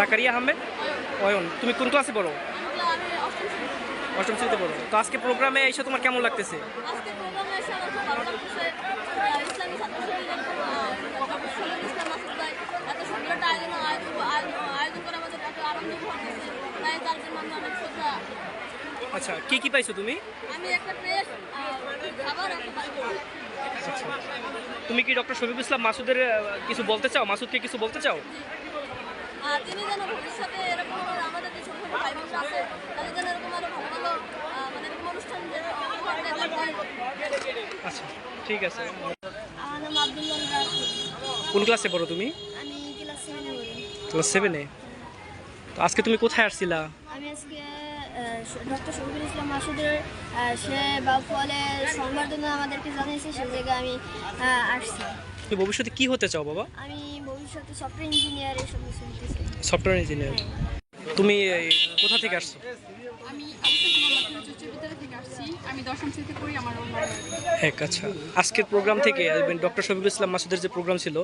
জাকারিয়া আহমেদ অয়ন তুমি কোন ক্লাসে পড়ো? অষ্টম শ্রেণি। অষ্টম শ্রেণীতে পড়ো। তো আজকে প্রোগ্রামে এসে তোমার কেমন লাগতেছে? আচ্ছা কি কি পাইছো তুমি। আচ্ছা। তুমি কি ডক্টর শফিকুল ইসলাম মাসুদের কিছু বলতে চাও? মাসুদকে কিছু বলতে চাও? তিনি যেন ভবিষ্যতে এরকম আমাদের যে ছোট ছোট ভাই বোনরা আছে তাদের যেন এরকম আরও ভালো ভালো মানে এরকম অনুষ্ঠান যেন আচ্ছা ঠিক আছে। আমার নাম আব্দুল্লাহ কোন ক্লাসে পড়ো তুমি? আমি ক্লাস সেভেনে পড়ি। ক্লাস সেভেনে তো আজকে তুমি কোথায় আসছিলা? আমি আজকে ডক্টর শফিকুল ইসলাম মাসুদের সে বাউফলে সংবর্ধনা আমাদেরকে জানিয়েছে সে জায়গায় আমি আসছি। তুমি ভবিষ্যতে কি হতে চাও বাবা? আমি ভবিষ্যতে সফটওয়্যার ইঞ্জিনিয়ার এসব সফটওয়্যার ইঞ্জিনিয়ার তুমি কোথা থেকে আসছো? আমি আমি দশম শ্রেণীতে পড়ি আমার হ্যাঁ আচ্ছা। আজকের প্রোগ্রাম থেকে ডক্টর শফিকুল ইসলাম মাসুদের যে প্রোগ্রাম ছিল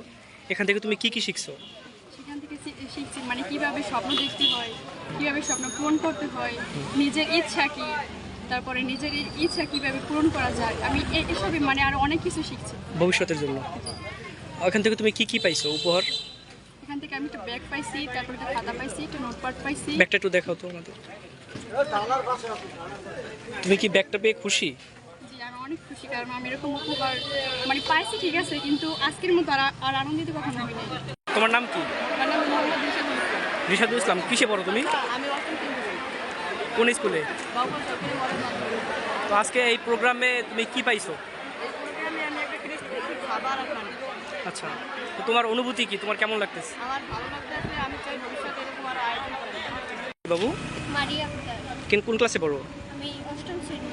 এখান থেকে তুমি কি কি শিখছো? সেখান থেকে শিখছি মানে কীভাবে স্বপ্ন দেখতে হয় কীভাবে স্বপ্ন পূরণ করতে হয় নিজের ইচ্ছা কি তারপরে নিজের ইচ্ছা কীভাবে পূরণ করা যায়। আমি এসবই মানে আরও অনেক কিছু শিখছি। ভবিষ্যতের জন্য। ওখান থেকে তুমি কি কি পাইছো উপহার? এখান থেকে আমি একটা ব্যাগ পাইছি তারপরে একটা খাতা পাইছি একটা নোটপ্যাড পাইছি। ব্যাগটা একটু দেখাও তো আমাদের। তুমি কি ব্যাগটা পেয়ে খুশি? জি আমি অনেক খুশি কারণ আমি এরকম উপহার মানে পাইছি ঠিক আছে কিন্তু আজকের মতো আর আনন্দিত কখনো তোমার নাম কি? আমি মোহাম্মদ রিশাদুল ইসলাম। রিশাদুল ইসলাম কিসে পড়ো তুমি? আমি। কোন স্কুলে। তো আজকে এই প্রোগ্রামে তুমি কি পাইছো এই প্রোগ্রামে আমি একটা আর আচ্ছা তো তোমার অনুভূতি কি? তোমার কেমন লাগতেছে? আমার ভালো লাগতেছে আমি চাই ভবিষ্যতে এরকম আর আয়োজন করতে বাবু? মারিয়া আক্তার কেন কোন ক্লাসে পড়ো? আমি অষ্টম শ্রেণি।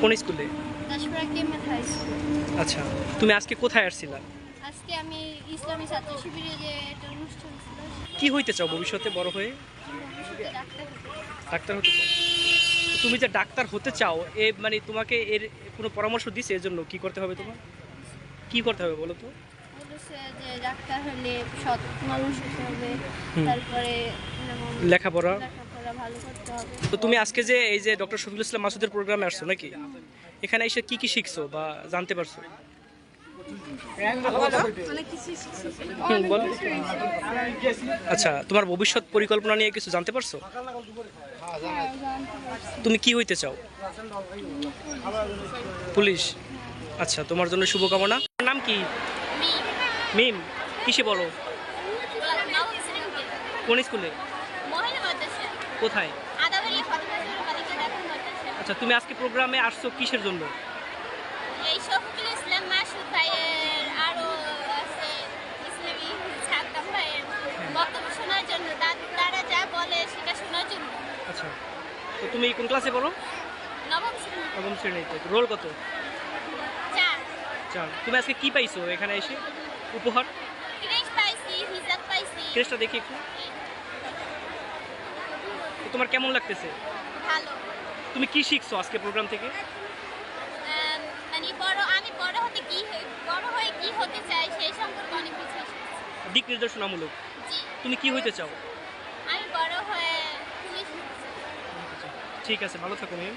কোন স্কুলে? হাই আচ্ছা তুমি আজকে কোথায় আসছিলা? আজকে আমি ইসলামী ছাত্র শিবিরে যে একটা অনুষ্ঠান ছিল কি হইতে চাও ভবিষ্যতে বড় হয়ে? ভবিষ্যতে ডাক্তার হতে ডাক্তার হতে চাও। তুমি যে ডাক্তার হতে চাও এ মানে তোমাকে এর কোনো পরামর্শ দিছে এর জন্য কি করতে হবে তোমার? কি করতে হবে বলো তো? যে ডাক্তার হলে সৎ মানুষ হতে হবে তারপরে লেখাপড়া। লেখাপড়া ভালো করতে হবে। তো তুমি আজকে যে এই যে ডক্টর শফিকুল ইসলাম মাসুদের প্রোগ্রামে আসছো নাকি? এখানে এসে কি কি শিখছো বা জানতে পারছ। আচ্ছা তোমার ভবিষ্যৎ পরিকল্পনা নিয়ে কিছু জানতে পারছ? হ্যাঁ, জানতে পারছি। তুমি কি হইতে চাও? পুলিশ। আচ্ছা তোমার জন্য শুভকামনা। তোমার নাম কি? মিম। কিসে বলো? কোন স্কুলে? কোথায়? আচ্ছা তুমি আজকে প্রোগ্রামে আসছো কিসের জন্য? বলে আচ্ছা তো তুমি কোন ক্লাসে শ্রেণি নবম শ্রেণীতে। রোল কত? চার তুমি আজকে কি পাইছো এখানে এসে? উপহার? ক্রেসটা দেখি একটু। তোমার কেমন লাগতেছে? ভালো। তুমি কি শিখছো আজকে প্রোগ্রাম থেকে? মানে বড় আমি বড় হতে কি বড় হয়ে কি হতে চাই সেই সম্পর্কে অনেক কিছু শিখেছি। দিক নির্দেশনামূলক। তুমি কি হইতে চাও? আমি বড় হয়ে পুলিশ ঠিক আছে ভালো থাকো মিম